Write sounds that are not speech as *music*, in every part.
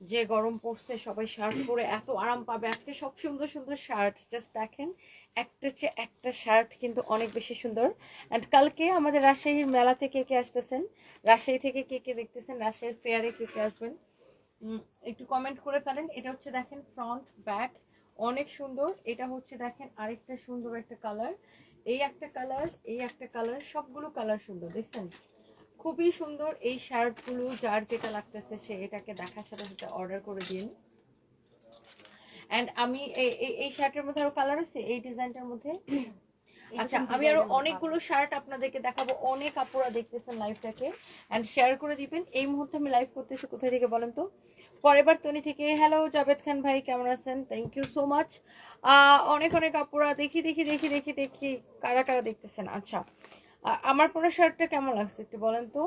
যে গরম পড়ছে, সবাই শার্ট পরে এত আরাম পাবে। আজকে সব সুন্দর সুন্দর শার্ট জাস্ট দেখেন, একটা চেয়ে একটা শার্ট কিন্তু অনেক বেশি সুন্দর। অ্যান্ড কালকে আমাদের রাজশাহীর মেলা থেকে কে আসতেছেন? রাজশাহী থেকে কে কে দেখতেছেন? রাজশাহীর ফেয়ারে কে কে আসবেন? একটু কমেন্ট করে ফেলেন। এটা হচ্ছে দেখেন ফ্রন্ট ব্যাক অনেক সুন্দর। এটা হচ্ছে দেখেন আরেকটা সুন্দর একটা কালার এই একটা কালার এই একটা কালার সবগুলো কালার সুন্দর, দেখছেন? খুবই সুন্দর এই শার্টগুলো যার যেটা লাগতেছে সে এটাকে দেখার সাথে সাথে অর্ডার করে দিন। অ্যান্ড আমি এই শার্টের মধ্যে আরও কালার আছে? এই ডিজাইনটার মধ্যে? আচ্ছা আমি আরও অনেকগুলো শার্ট আপনাদেরকে দেখাবো। অনেক আপুরা দেখতেছেন লাইভটাকে অ্যান্ড শেয়ার করে দিবেন। এই মুহূর্তে আমি লাইভ করতেছি কোথায় থেকে বলেন তো? ফরএভার তনি থেকে। হ্যালো জাভেদ খান ভাই কেমন আছেন? থ্যাংক ইউ সো মাচ অনেক অনেক আপুরা দেখি দেখি দেখি দেখি দেখি কারা কারা দেখতেছেন? আচ্ছা আমার পরা শার্টটা কেমন লাগছে একটু বলেন তো?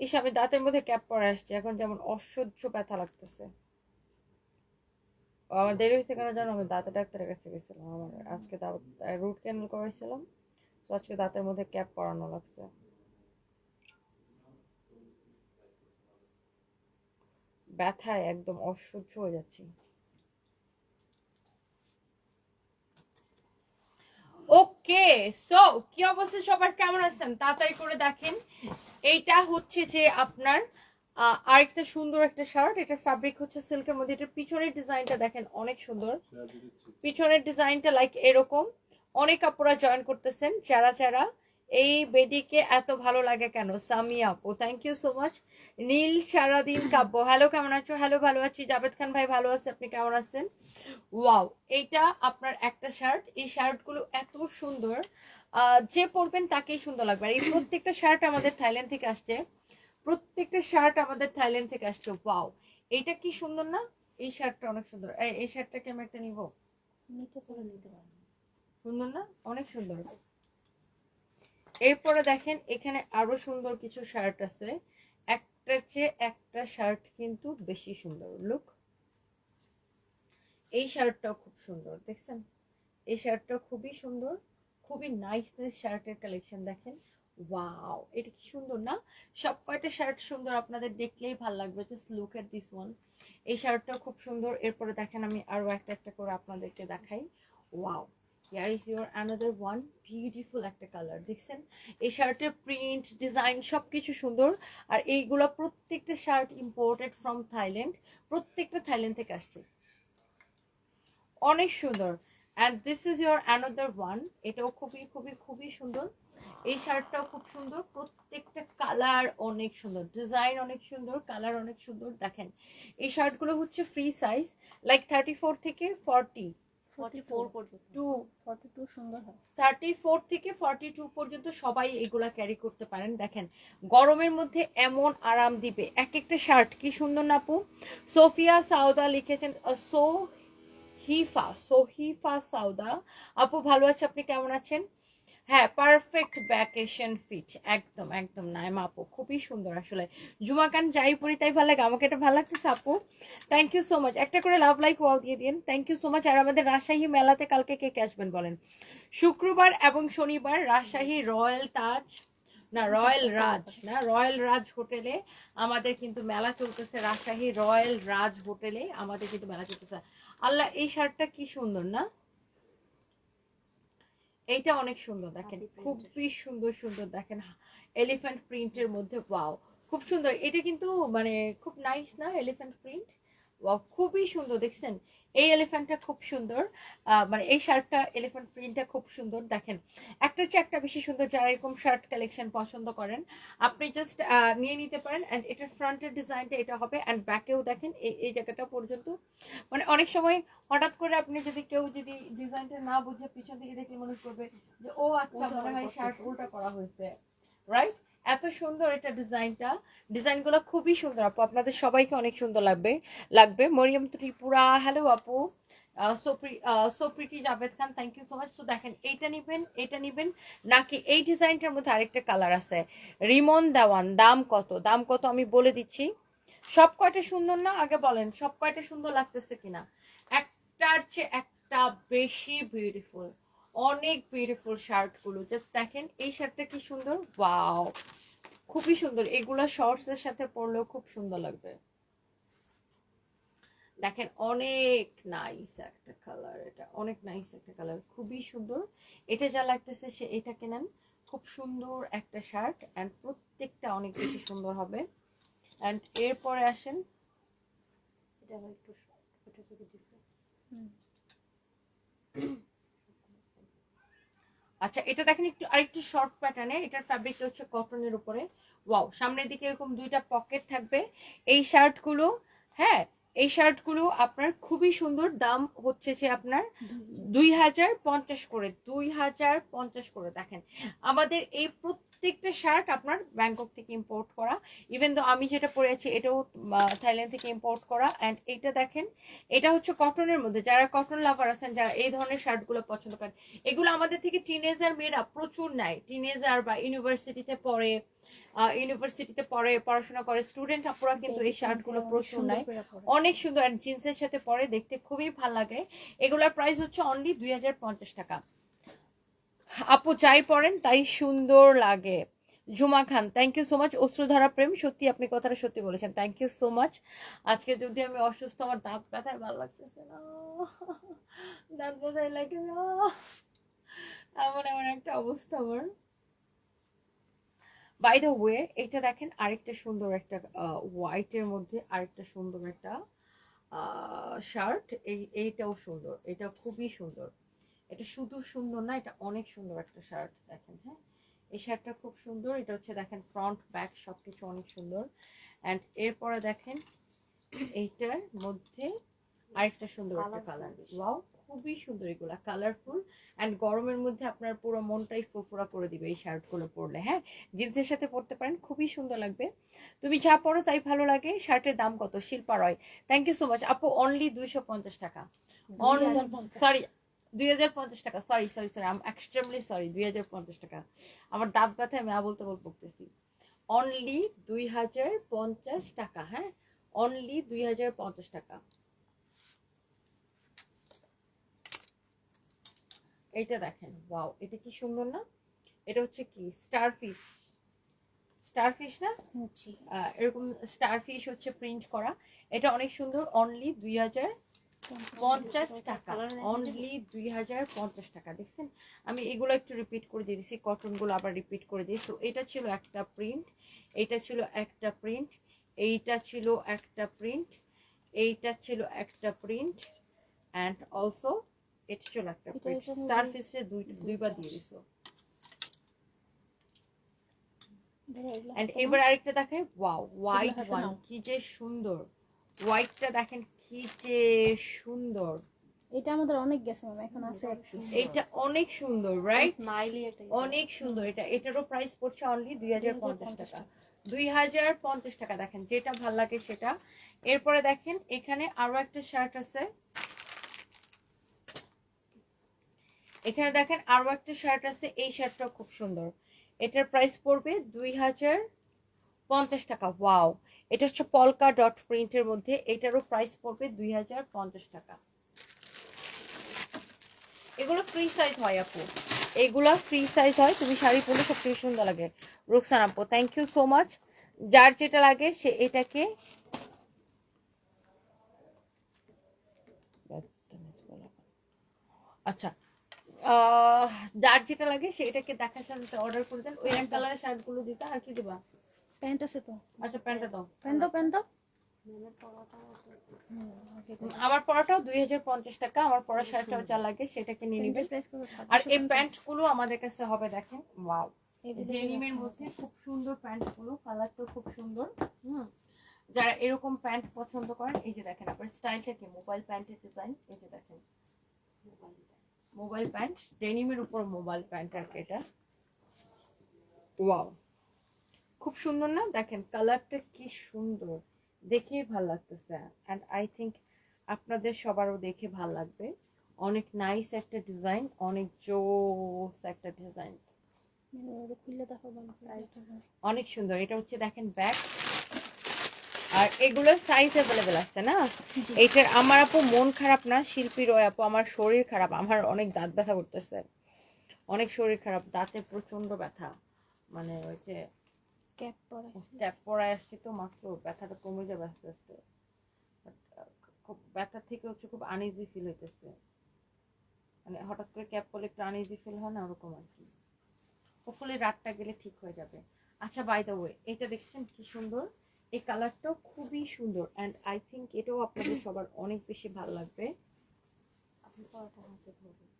ইস, আমি দাঁতের মধ্যে ক্যাপ পরে আসছি, এখন যেমন অসহ্য ব্যথা লাগতেছে। আমার দেরি হয়েছে কেন জানো? আমি দাঁতের ডাক্তারের কাছে গেছিলাম, আমার আজকে দাঁত রুট ক্যানেল করেছিলাম তো আজকে দাঁতের মধ্যে ক্যাপ পরানো লাগছে। ব্যথায় একদম অসহ্য হয়ে যাচ্ছি। ওকে সো কি অবস্থা সবার? কেমন আছেন? তাড়াতাড়ি করে দেখেন। এইটা হচ্ছে যে আপনার আরেকটা সুন্দর একটা শার্ট। এটা ফ্যাব্রিক হচ্ছে সিল্কের মধ্যে। এটা পিছনের ডিজাইনটা দেখেন অনেক সুন্দর। পিছনের ডিজাইনটা লাইক এরকম। অনেক আপুরা জয়েন করতেছেন যারা যারা। এই বেডিকে এত ভালো লাগে কেন? সামিয়া আপু thank you so much Neel সারাদিন *clears throat* কাব্য হ্যালো কেমন আছো? হ্যালো ভালো আছি। জাভেদ খান ভাই ভালো আছে আপনি কেমন আছেন? ওয়াও এইটা আপনার একটা শার্ট এই শার্টগুলো এত সুন্দর। যে পরবেন তাকেই সুন্দর লাগবে। আর এই প্রত্যেকটা শার্ট আমাদের থাইল্যান্ড থেকে আসছে। প্রত্যেকটা শার্ট আমাদের থাইল্যান্ড থেকে আসছে। ওয়াও এইটা কি সুন্দর না? এই শার্টটা অনেক সুন্দর। এই এই শার্টটাকে আমি একটা নিবো। নিতে পারো নিতে পারো। সুন্দর না? অনেক সুন্দর। এরপরে দেখেন, এখানে আরও সুন্দর কিছু শার্ট আছে। একটার চেয়ে একটা শার্ট কিন্তু বেশি সুন্দর লুক এই শার্টটাও খুব সুন্দর, দেখছেন? এই শার্টটা খুবই সুন্দর, খুবই নাইস নাইস শার্টের কালেকশন দেখেন। ওয়াও এটা কি সুন্দর না? সব কয়টা শার্ট সুন্দর আপনাদের দেখলেই ভালো লাগবে just look at this one এই শার্টটাও খুব সুন্দর, এরপরে দেখেন আমি আরও একটা একটা করে আপনাদেরকে দেখাই। Wow here is your another one beautiful একটা কালার দেখছেন? এই শার্টের প্রিন্ট ডিজাইন সব কিছু সুন্দর। আর এইগুলো প্রত্যেকটা শার্ট ইম্পোর্টেড ফ্রম থাইল্যান্ড প্রত্যেকটা থাইল্যান্ড থেকে আসছে। অনেক সুন্দর। And this is your another one এটাও খুবই খুবই খুবই সুন্দর। এই শার্টটাও খুব সুন্দর। প্রত্যেকটা কালার অনেক সুন্দর। ডিজাইন অনেক সুন্দর কালার অনেক সুন্দর। দেখেন, এই শার্টগুলো হচ্ছে free size like thirty four থেকে ফর্টি ফর্টি ফোর পর্যন্ত। টু ফর্টি টু সুন্দর হয়। থার্টি ফোর থেকে ফর্টি টু পর্যন্ত সবাই এগুলা ক্যারি করতে পারেন। দেখেন গরমের মধ্যে এমন আরাম দিবে। এক একটা শার্ট কি সুন্দর নাপু সোফিয়া সাউদা লিখেছেন সো হিফা সোহিফা সাউদা। আপু ভালো আছে? আপনি কেমন আছেন? হ্যাঁ পারফেক্ট ভ্যাকেশন ফিট একদম একদম, নাইমা আপু, খুবই সুন্দর আসলে। জুমাকান যাই পড়ি তাই ভালো লাগে, আমাকে এটা ভালো লাগতেছে আপু। থ্যাংক ইউ সো মাচ একটা করে লাভ লাইক ওয়াও দিয়ে দিন থ্যাংক ইউ সো মাচ আর আমাদের রাজশাহী মেলাতে কালকে কে কে আসবেন বলেন? শুক্রবার এবং শনিবার রাজশাহী রয়্যাল তাজ, না, রয়্যাল রাজ, না, রয়্যাল রাজ হোটেলে আমাদের কিন্তু মেলা চলতেছে। রাজশাহী রয়্যাল রাজ হোটেলে আমাদের কিন্তু মেলা চলতেছে। আল্লাহ, এই শার্টটা কি সুন্দর, না? এইটা অনেক সুন্দর দেখেন। খুবই সুন্দর সুন্দর দেখেন। এলিফ্যান্ট প্রিন্টের মধ্যে পাও খুব সুন্দর। এটা কিন্তু মানে খুব নাইস না এলিফ্যান্ট প্রিন্ট খুবই সুন্দর দেখছেন? এই এলিফ্যান্টটা খুব সুন্দর। মানে এই শার্টটা এলিফ্যান্ট প্রিন্টটা খুব সুন্দর দেখেন। একটা চেয়ে একটা বেশি সুন্দর যারা এরকম শার্ট কালেকশন পছন্দ করেন আপনি জাস্ট নিয়ে নিতে পারেন। অ্যান্ড এটার ফ্রন্টের ডিজাইনটা এটা হবে। অ্যান্ড ব্যাকেও দেখেন এই এই জায়গাটা পর্যন্ত। মানে অনেক সময় হঠাৎ করে আপনি যদি কেউ যদি ডিজাইনটা না বুঝে পিছন থেকে দেখলে মনে করবে যে ও আচ্ছা মনে হয় শার্ট। উল্টা করা হয়েছে। রাইট এত সুন্দর এটা ডিজাইনটা। ডিজাইনগুলো খুবই সুন্দর, আপু। আপনাদের সবাইকে অনেক সুন্দর লাগবে লাগবে। মরিয়ম ত্রিপুরা হ্যালো আপু। Sopriti Javed Khan thank you so much তো দেখেন, এইটা নিবেন এটা নিবেন, নাকি এই ডিজাইনটার মধ্যে আরেকটা কালার আছে? রিমন দেওয়ান, দাম কত? দাম কত আমি বলে দিচ্ছি। সব কয়টা সুন্দর না? আগে বলেন, সব কয়টা সুন্দর লাগতেছে কিনা? একটার চেয়ে একটা বেশি বিউটিফুল অনেক বিউটিফুল শার্টগুলো জাস্ট দেখেন এই শার্টটা কি সুন্দর? ওয়াও খুবই সুন্দর। এগুলা শর্টস এর সাথে পরলেও খুব সুন্দর লাগবে। দেখেন অনেক নাইস একটা কালার এটা। অনেক নাইস একটা কালার খুবই সুন্দর। এটা যা লাগতেছে সে এটা কেনেন? খুব সুন্দর একটা শার্ট অ্যান্ড প্রত্যেকটা অনেক বেশি সুন্দর হবে। অ্যান্ড এরপরে আসেন এটা আবার একটু ওটা থেকে different। *clears throat* আচ্ছা এটা দেখেন একটু আরেকটু শর্ট প্যাটার্নে এটার ফ্যাব্রিকটা হচ্ছে কটনের উপরে। ওয়াও সামনের দিকে এরকম দুইটা পকেট থাকবে। এই শার্টগুলো হ্যাঁ এই শার্টগুলো আপনার খুবই সুন্দর দাম হচ্ছে যে আপনার দুই হাজার। পঞ্চাশ করে দুই হাজার পঞ্চাশ করে। দেখেন আমাদের এই প্রত্যেকটা শার্ট আপনার ব্যাংকক থেকে ইম্পোর্ট করা। ইভেন তো আমি যেটা পরে আছি এটাও থাইল্যান্ড থেকে ইম্পোর্ট করা। অ্যান্ড এটা দেখেন এটা হচ্ছে কটনের মধ্যে। যারা কটন লাভার আছেন যারা এই ধরনের শার্টগুলো পছন্দ করেন এগুলো আমাদের থেকে টিনেজার মেয়েরা প্রচুর নেয়। টিনেজার বা ইউনিভার্সিটিতে পড়ে ইউনিভার্সিটিতে পড়ে পড়াশোনা করে স্টুডেন্ট আপুরা কিন্তু এই শার্টগুলো প্রচুর নেয়। অনেক সুন্দর আর জিন্সের সাথে পরে দেখতে খুবই ভালো লাগে। এগুলোর প্রাইস হচ্ছে অনলি দুই হাজার পঞ্চাশ টাকা। আপু যাই পড়েন, তাই সুন্দর লাগে। Juma Khan thank you so much Ashrudhara Prem, সত্যি আপনি কথাটা সত্যি বলেছেন। থ্যাংক ইউ সো মাচ আজকে যদি আমি অসুস্থ, আমার দাঁত ব্যথায় ভালো লাগতেছে না। দাঁত ব্যথায় লাগে না। এমন এমন একটা অবস্থা আমার। বাই দ্য ওয়ে এটা দেখেন, আরেকটা সুন্দর একটা হোয়াইটের মধ্যে আরেকটা সুন্দর একটা শার্ট এই, এইটাও সুন্দর, এটা খুবই সুন্দর। এটা শুধু সুন্দর না এটা অনেক সুন্দর একটা শার্ট দেখেন হ্যাঁ? এই শার্টটা খুব সুন্দর এটা হচ্ছে দেখেন ফ্রন্ট ব্যাক সব কিছু অনেক সুন্দর। অ্যান্ড এরপরে দেখেন এইটার মধ্যে আরেকটা সুন্দর একটা কালার ওয়াও খুবই সুন্দর এগুলা কালারফুল অ্যান্ড গরমের মধ্যে আপনার পুরো মনটাই ফুরফুরা করে দিবে এই শার্টগুলো পরলে হ্যাঁ? জিন্সের সাথে পরতে পারেন খুবই সুন্দর লাগবে। তুমি যা পরো তাই ভালো লাগে শার্টের দাম কত? Shilpa Roy thank you so much আপু অনলি দুইশো পঞ্চাশ টাকা। সরি দুই হাজার পঞ্চাশ টাকা sorry sorry sorry um extremely sorry দুই হাজার পঞ্চাশ টাকা। আমার দাঁত ব্যথায় আমি আবল তাবল বলতেছি অনলি দুই হাজার পঞ্চাশ টাকা হ্যাঁ? অনলি দুই হাজার পঞ্চাশ টাকা। এইটা দেখেন ওয়াও এটা কি সুন্দর না? এটা হচ্ছে কি? স্টার ফিশ স্টার ফিশ না এরকম স্টার ফিশ হচ্ছে প্রিন্ট করা। এটা অনেক সুন্দর অনলি দুই হাজার পঞ্চাশ টাকা। অনলি দুই হাজার পঞ্চাশ টাকা দেখছেন? আমি এগুলো একটু রিপিট করে দিয়ে দিচ্ছি কটনগুলো আবার রিপিট করে দিই তো এটা ছিল একটা প্রিন্ট এইটা ছিল একটা প্রিন্ট এইটা ছিল একটা প্রিন্ট এইটা ছিল একটা প্রিন্ট অ্যান্ড অলসো এটা ছিল একটা প্রিন্ট স্টার দুই দুইবার দিয়ে দিছো। এন্ড এবার আরেকটা দেখে ওয়াও হোয়াইট ওয়ান কি যে সুন্দর। হোয়াইটটা দেখেন কি যে সুন্দর। এটা আমাদের অনেক গেছে ম্যাম এখন আছে এক। এটা অনেক সুন্দর রাইট স্মাইলি একটা অনেক সুন্দর। এটা এটারও প্রাইস পড়ছে অনলি দুই 2050 টাকা। টাকা। দেখেন যেটা ভালো লাগে সেটা। এরপরে দেখেন এখানে আরও একটা শার্ট আছে। এখানে দেখেন আরও একটা শার্ট আছে এই শার্টটা খুব সুন্দর। এটার প্রাইস পড়বে দুই হাজার পঞ্চাশ টাকা ওয়াও এটা হচ্ছে পলকা ডট প্রিন্টের মধ্যে, এটারও প্রাইস পড়বে দুই হাজার পঞ্চাশ টাকা। এগুলো ফ্রি সাইজ হয় আপু। এগুলো ফ্রি সাইজ হয়, তুমি শাড়ি পরলে সব সুন্দর লাগে। রুকসান আপু থ্যাংক ইউ সো মাচ যার যেটা লাগে, সে এটাকে আচ্ছা যার যেটা লাগে, সে এটাকে দেখার সাথে অর্ডার করে দেন। ওই এক কালারের শার্টগুলো দিতে, আর কি দিবা? প্যান্ট আছে তো। আচ্ছা প্যান্টটা দাও। প্যান্ট দাও প্যান্ট দাও। আমার পড়াটাও দুই হাজার পঞ্চাশ টাকা আমার পড়া শার্টটাও যা লাগে সেটাকে নিয়ে নিবে আর এই প্যান্টগুলো আমাদের কাছে হবে দেখেন ওয়াও। ডেনিমের মধ্যে খুব সুন্দর প্যান্টগুলো কালারটা খুব সুন্দর। হুম। যারা এরকম প্যান্ট পছন্দ করেন এই যে দেখেন আপনার স্টাইলটা কি? মোবাইল প্যান্টের ডিজাইন এই যে দেখেন। মোবাইল প্যান্ট ডেনিমের উপর মোবাইল প্যান্ট আর কি এটা। ওয়াও। খুব সুন্দর না? দেখেন কালারটা কি সুন্দর। দেখেই ভালো লাগতেছে। অ্যান্ড আই থিঙ্ক আপনাদের সবারও দেখে ভালো লাগবে। অনেক নাইস একটা ডিজাইন অনেক জোস একটা ডিজাইন করে। অনেক সুন্দর। এটা হচ্ছে দেখেন ব্যাগ আর এগুলোর সাইজ অ্যাভেলেবেল আছে না। এইটার আমার আপু মন খারাপ না শিল্পীর ওই আপু আমার শরীর খারাপ আমার অনেক দাঁত ব্যথা করতেছে। অনেক শরীর খারাপ দাঁতে প্রচণ্ড ব্যথা। মানে ওই যে ক্যাপ পরা ট্যাপ পরায় আসছি তো মাত্র ব্যথাটা কমে যাবে আস্তে আস্তে খুব ব্যথার থেকে হচ্ছে খুব আনইজি ফিল হইতেছে মানে হঠাৎ করে ক্যাপ করলে একটু আনইজি ফিল হয় না ওরকম আর কি হোপফুলি রাতটা গেলে ঠিক হয়ে যাবে আচ্ছা বাই দ্য ওয়ে এটা দেখছেন কি সুন্দর এই কালারটাও খুবই সুন্দর অ্যান্ড আই থিঙ্ক এটাও আপনাদের সবার অনেক বেশি ভালো লাগবে আপনি পরাটা হাতে ধরবেন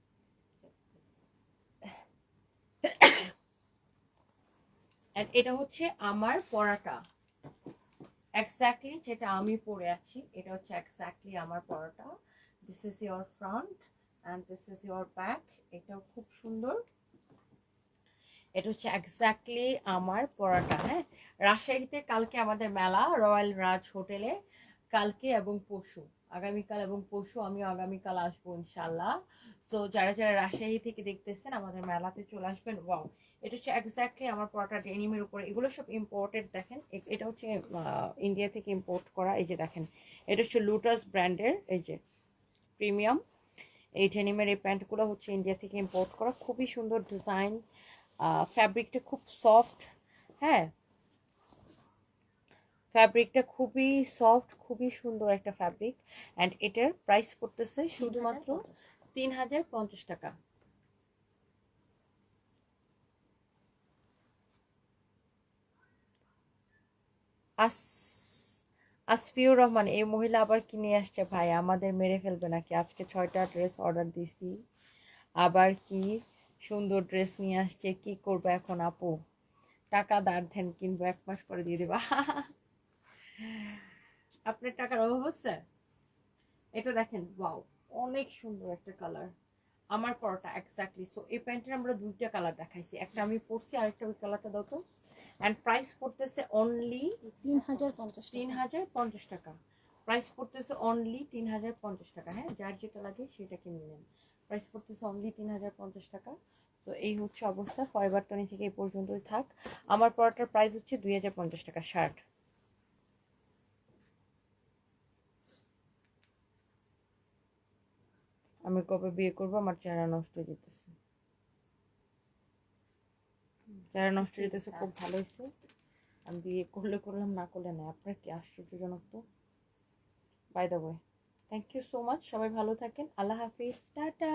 And এটা হচ্ছে আমার পড়াটা। এক্স্যাক্টলি যেটা আমি পরে আছি, এটা হচ্ছে এক্স্যাক্টলি আমার পড়াটা। This is your front and this is your back এটাও খুব সুন্দর। এটা হচ্ছে এক্স্যাক্টলি আমার পড়াটা হ্যাঁ? রাজশাহীতে কালকে আমাদের মেলা রয়্যাল রাজ হোটেলে কালকে এবং পরশু, আগামীকাল এবং পরশু আমিও আগামীকাল আসব ইনশাল্লাহ সো যারা যারা রাজশাহী থেকে দেখতেছেন, আমাদের মেলাতে চলে আসবেন। ওয়াও এটা হচ্ছে এক্স্যাক্টলি আমার পরাটা ডেনিমের উপরে। এগুলো সব ইম্পোর্টেড দেখেন। এটা হচ্ছে ইন্ডিয়া থেকে ইম্পোর্ট করা এই যে দেখেন। এটা হচ্ছে লুটাস ব্র্যান্ডের এই যে প্রিমিয়াম এই ডেনিমের এই প্যান্টগুলো হচ্ছে ইন্ডিয়া থেকে ইম্পোর্ট করা। খুবই সুন্দর ডিজাইন ফ্যাব্রিকটা খুব সফট হ্যাঁ? ফ্যাব্রিকটা খুবই সফট খুবই সুন্দর একটা ফ্যাব্রিক অ্যান্ড এটার প্রাইস পড়তেছে শুধুমাত্র তিন হাজার পঞ্চাশ টাকা। আস, আসফিউর রহমান, এই মহিলা আবার কি নিয়ে আসছে ভাই? আমাদের মেরে ফেলবে নাকি? আজকে ছয়টা ড্রেস অর্ডার দিছি। আবার কি সুন্দর ড্রেস নিয়ে আসছে? কি করব এখন আপু? টাকা দাঁড় ধ্যান কিনবো, এক মাস পরে দিয়ে দেবা। *laughs* আপনার টাকার অভাব হচ্ছে? এটা দেখেন ওয়াও অনেক সুন্দর একটা কালার আমার পরোটা এক্স্যাক্টলি সো এই প্যান্টের আমরা দুইটা কালার দেখাইছি। একটা আমি পরছি, আরেকটা ওই কালারটা দাও তো। অ্যান্ড প্রাইস পড়তেছে অনলি তিন হাজার পঞ্চাশ তিন হাজার পঞ্চাশ টাকা। প্রাইস পড়তেছে অনলি তিন হাজার পঞ্চাশ টাকা। হ্যাঁ যার যেটা লাগে সেটা কিনে নেন। প্রাইস পড়তেছে অনলি তিন হাজার পঞ্চাশ টাকা। তো এই হচ্ছে অবস্থা। ফয়বার টনি থেকে এই পর্যন্তই থাক। আমার পরোটার প্রাইস হচ্ছে দুই হাজার পঞ্চাশ টাকা শার্ট আমি কবে বিয়ে করব? আমার চেহারা নষ্ট হয়ে যেতেছে। চেহারা নষ্ট যেতেছে খুব ভালো হয়েছে আমি বিয়ে করলে করলাম না করলে না আপনার কি আশ্চর্যজনক তো? By the way thank you so much সবাই ভালো থাকেন। আল্লাহ হাফিজ। টাটা।